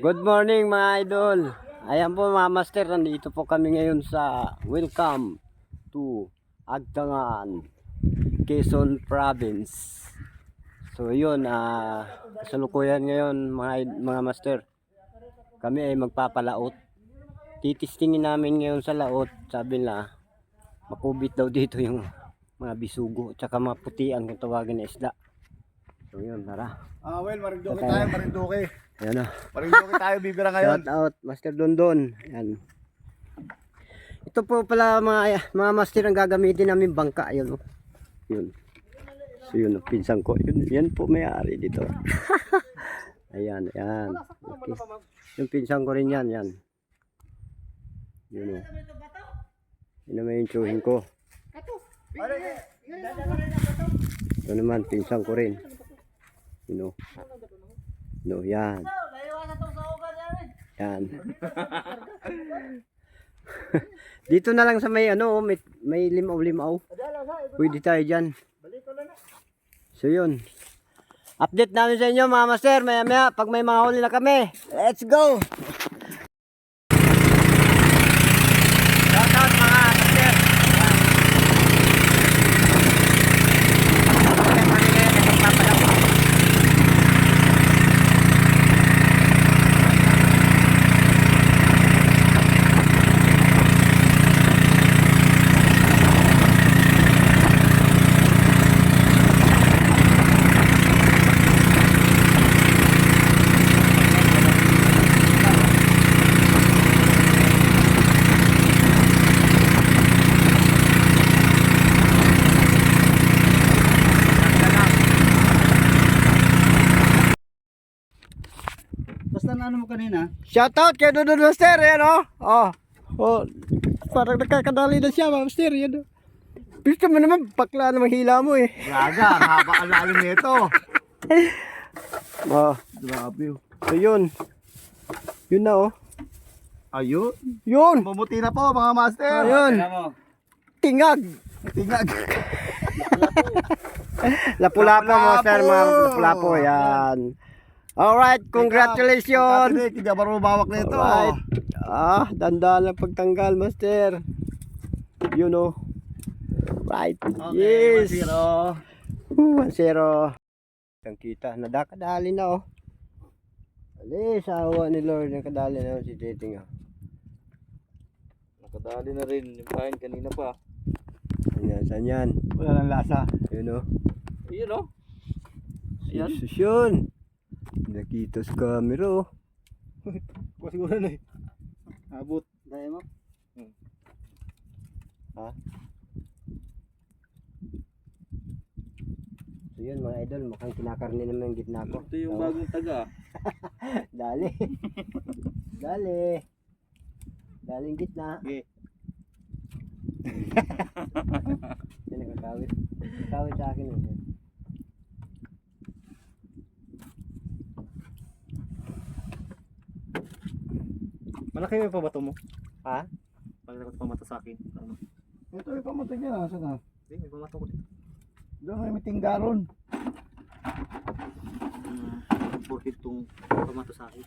Good morning mga idol. Ayan po mga master, nandito po kami ngayon sa Welcome to Agtangan, Quezon Province. So yun, ah kasalukuyan ngayon mga, mga master. Kami ay magpapalaot. Titistingin namin ngayon sa laot. Sabi na, makubit daw dito yung mga bisugo. Tsaka mga putian kung tawagin na isda. So yun, tara. Ah, well, Marinduque tayo, Marinduque. Ayan na. Marinduque tayo, bibira ngayon. Shout out Master Dondon. Ayan. Ito po pala mga mga master ang gagamitin namin bangka. Ayun. oh. Yun. So yun, oh, pinsan ko. Yun, yan po may-ari dito. ayan, ayan. Okay. Yung pinsan ko rin yan, yan. Yun o. Yun naman yung tsuhin ko. Ito naman, pinsan ko rin. Yun o. No, yan. Yan. Dito na lang sa may ano, may, may limaw-limaw. Pwede tayo dyan. So yun. Update namin sa inyo mga master, maya maya pag may mga huli na kami. Let's go! Shout out mga master. Yan. Okay, kami ngayon ay magpapalaki. Basta na ano mo kanina? Shoutout kay Dudun Master, yan o. Oh. oh. Parang nakakadali na siya, Master, yan o. Gusto mo naman, bakla naman hila mo eh. Gaga, haba ang lalim nito. Oh, Grabe. oh. so yun. Yun na oh. Ayun. Yun! Mamuti na po mga master. Ayun! Tingag! Tingag. Lapu-lapo, Lapu-lapo! Master, mga lapu-lapo, yan. Alright, congratulations! Hindi ka marunong bawak nito. Alright. Ah, dandan lang pagtanggal, Master. Yun oh. Right. Okay, yes. 1-0. Uh, 1-0. Ang kita, nadakadali na oh. Ali, sa awa ni Lord, nakadali na si Jeting oh. Nakadali na rin yung kain kanina pa. Saan yan, saan yan? Wala nang lasa. Yun oh. Ayun oh. Ayan. Jesus yun. Nakita sa camera oh. Kuha siguro na eh. Abot. Daya mo? So yun mga idol, mukhang kinakarni naman yung gitna ko. Ito yung bagong taga. Dali. Dali. Daling gitna. Okay. Yan nakakawit. Nakakawit sa akin eh. Malaki yung pabato mo. Ha? Malaki yung pamato sa akin. Ano? Ito yung pamatay niya. Nasa na? Hindi, may pamato ko dito. Doon may tinggaron. Hmm. Porkit tong pamato sa akin.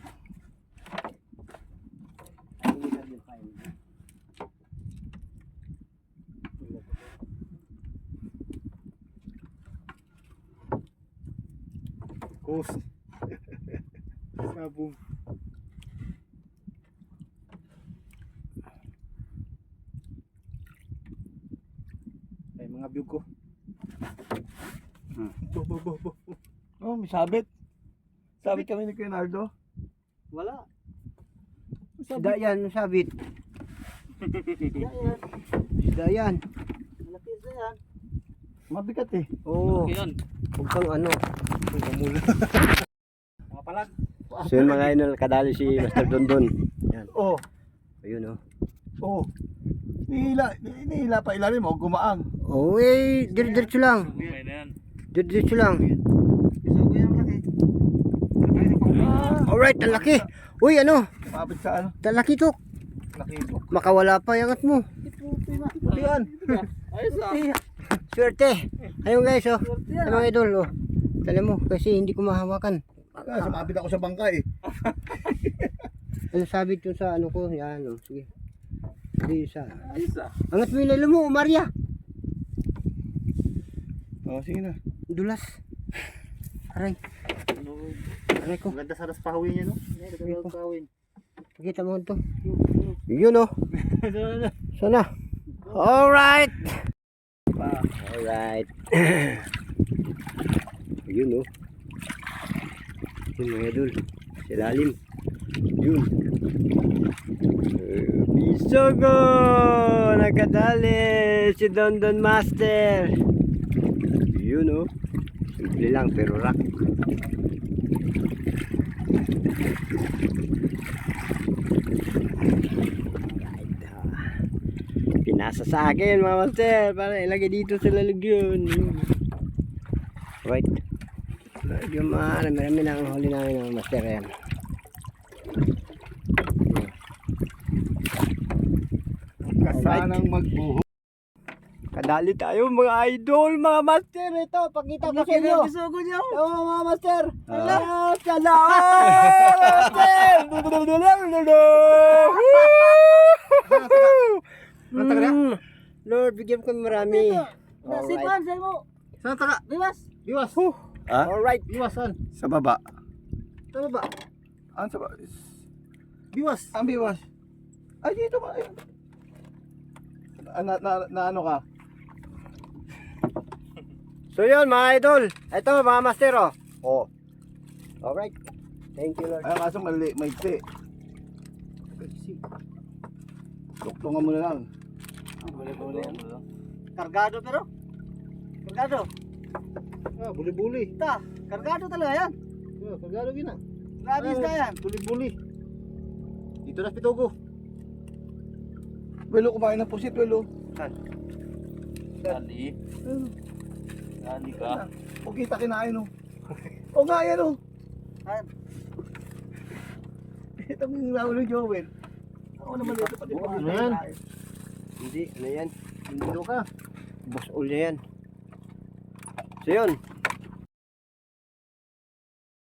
Kus. Sabong. Biyog ko. Bo, bo, bo, bo. Oh, may sabit. Sabit kami ni Leonardo. Wala. Isda yan, sabit. Isda yan. Malaki isa yan. Mabigat eh. Oo. Malaki yan. Huwag kang ano. Mga palag. So yun mga idol, kadali si Master Dondon. Yan. Oh, Ayun oh. oh. Nihila, nihila pa ilalim o gumaang. Oh, eh, dir-diretso lang. Dir-diretso lang. Laki. Alright, ang laki. Uy, ano? Mabit sa ano? Ang laki to. Laki ito. Makawala pa, yangat mo. Yan. Ayos ah. Swerte. Ayun guys, oh. Ay, mga idol, oh. Tala mo, kasi hindi ko mahawakan. Ah, sumabit ako sa bangka eh. Ano sabi ko sa ano ko? Yan, oh. Sige. Hindi sa... Ayos ah. Angat mo yung mo, Maria. Oh, sige na. Dulas. Aray. Aray ko. Ang ganda sa raspahawin niya no? Raspahawin. Pakita mo ito. Yun oh. Sana. Alright. Alright. Yun oh. Yun mga idol. Sa lalim. Yun. Bisogo! Nakadali si Don Don Master. Yun oh. Simple lang pero rock. Pinasa sa akin mga master para ilagay dito sa lalagyan. Right. Medyo marami marami na ang huli namin mga master yan. Kasanang magbuho. Kadali tayo mga idol, mga master. Ito, pakita ko sa inyo. Bisugo niyo. Oo mga master. Ah. Ah, Sana. master. Lord, bigyan ko marami. Alright. Sipan, say mo. Saan taka? Biwas. Iwas. Ha? Alright. Iwasan. Sa baba. Tama ba? Ano sa baba? Biwas. Ang biwas. Ay, dito ka. Ayun. Ah, Na, na, na, ano ka? So yun mga idol. Ito mga master oh. Oh. Alright. Thank you Lord. Ay, kaso mali, maigsi. Tuktungan mo na lang. Kargado pero. Kargado. Ah, buli-buli. Ta, kargado talaga yan. Yeah, kagalo gina. Labis ka yan. Buli-buli. Dito na pitugo. Welo, kumain ng pusit, Welo. Dali. Dali ka. O kita kinain, oh. O nga, yan, oh. Ayan. Ito yung lawalo ni Joel. Ako naman dito pati Oo, pag ano yan? Hindi, ano yan? Dito ka. Boss all na yan. So yun.